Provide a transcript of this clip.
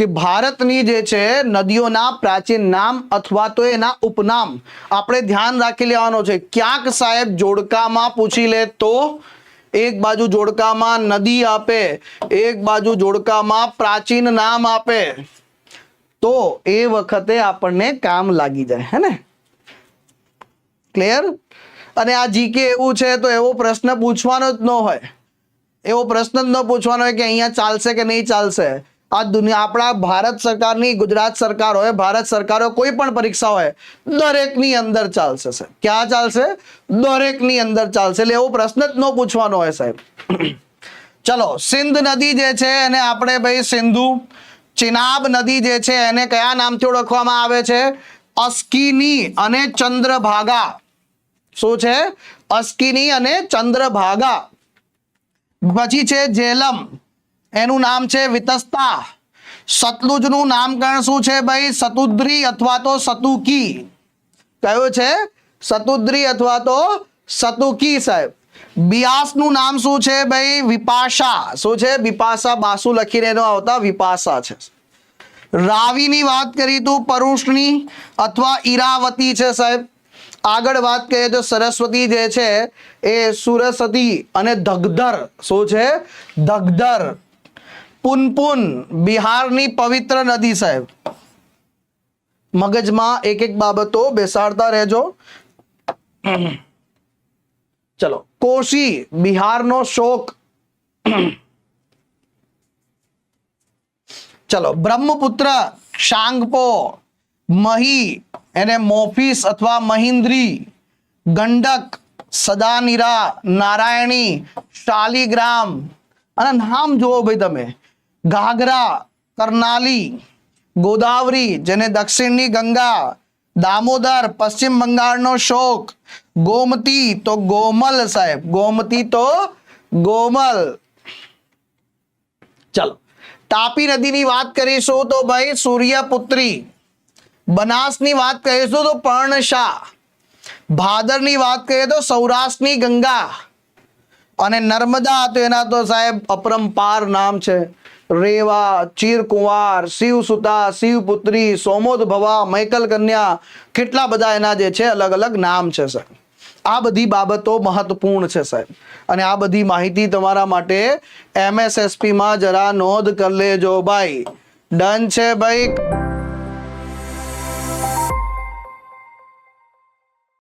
કે ભારતની જે છે, નદીઓના પ્રાચીન નામ અથવા તો એના ઉપનામ આપણે ધ્યાન રાખી લેવાનો છે. ક્યાંક સાહેબ જોડકામાં પૂછી લે તો એક બાજુ જોડકામાં નદી આપે, એક બાજુ જોડકામાં પ્રાચીન નામ આપે. તો એ વખતે આપણને કામ લાગી જાય, હે ને? ક્લિયર અને આ જીકે એવું છે તો એવો પ્રશ્ન પૂછવાનો જ ન હોય. એવો પ્રશ્ન જ ન પૂછવાનો હોય કે અહીંયા ચાલશે કે નહીં ચાલશે. આ દુનિયા, આપણા ભારત સરકારની, ગુજરાત સરકાર હોય ભારત સરકાર હોય કોઈ પણ પરીક્ષા હોય, દરેકની અંદર ચાલશે સાહેબ. ક્યાં ચાલશે? દરેકની અંદર ચાલશે. એટલે એવો પ્રશ્ન જ ન પૂછવાનો હોય સાહેબ. ચલો, સિંધ નદી જે છે એને આપણે ભાઈ સિંધુ, ચિનાબ નદી જે છે એને કયા નામથી ઓળખવામાં આવે છે? અસ્કિની અને ચંદ્રભાગા. શું છે? અસ્કિની અને ચંદ્રભાગા. પછી છે જેલમ. એનું નામ છે વિતસ્તા. સતલુજનું નામકરણ શું છે ભાઈ? સતુદ્રી અથવા તો સતુકી. કયું છે? સતુદ્રી અથવા તો સતુકી સાહેબ. બિયાસનું નામ શું છે ભાઈ? વિપાશા. શું છે? બિપાશા બાસુ લખીને એનો આવતા વિપાશા છે. રાવીની વાત કરી તું, પરુષની અથવા ઈરાવતી છે સાહેબ. આગળ વાત કરીએ તો સરસ્વતી જે છે એ સુરસતી અને ધગધર. શું છે? ધગધર. પુનપુન, બિહારની પવિત્ર નદી સાહેબ. મગજમાં એક એક બાબતો બેસાડતા રહેજો. ચલો, કોશી, બિહારનો શોક. ચલો, બ્રહ્મપુત્ર, શાંગપો, મહી, એને મોફિસ અથવા મહિન્દ્રી, ગંડક, સદાનીરા, નારાયણી, શાલીગ્રામ. અને નામ જુઓ ભાઈ તમે. ઘાઘરા, કરનાલી, ગોદાવરી, જેને દક્ષિણની ગંગા, દામોદર, પશ્ચિમ બંગાળનો શોક, ગોમતી તો ગોમલ સાહેબ, ગોમતી તો ગોમલ. ચલો, તાપી નદીની વાત કરીશું તો ભાઈ સૂર્યપુત્રી, બનાસની વાત કરીશું તો પર્ણશા, ભાદરની વાત કરીએ તો સૌરાષ્ટ્રની ગંગા, અને નર્મદા તો એના તો સાહેબ અપરંપાર નામ છે. રેવા, ચીરકુંવાર, શિવસુતા, શિવપુત્રી સોમોદ ભવા મૈકલ કન્યા કેટલા બધા એના જે છે, અલગ અલગ નામ છે, સાહેબ. આ બધી બાબતો મહત્વપૂર્ણ છે, સાહેબ. અને આ બધી માહિતી તમારા માટે એમએસએસપીમાં જરા નોંધ કરી લેજો, ભાઈ. ડન છે, ભાઈ.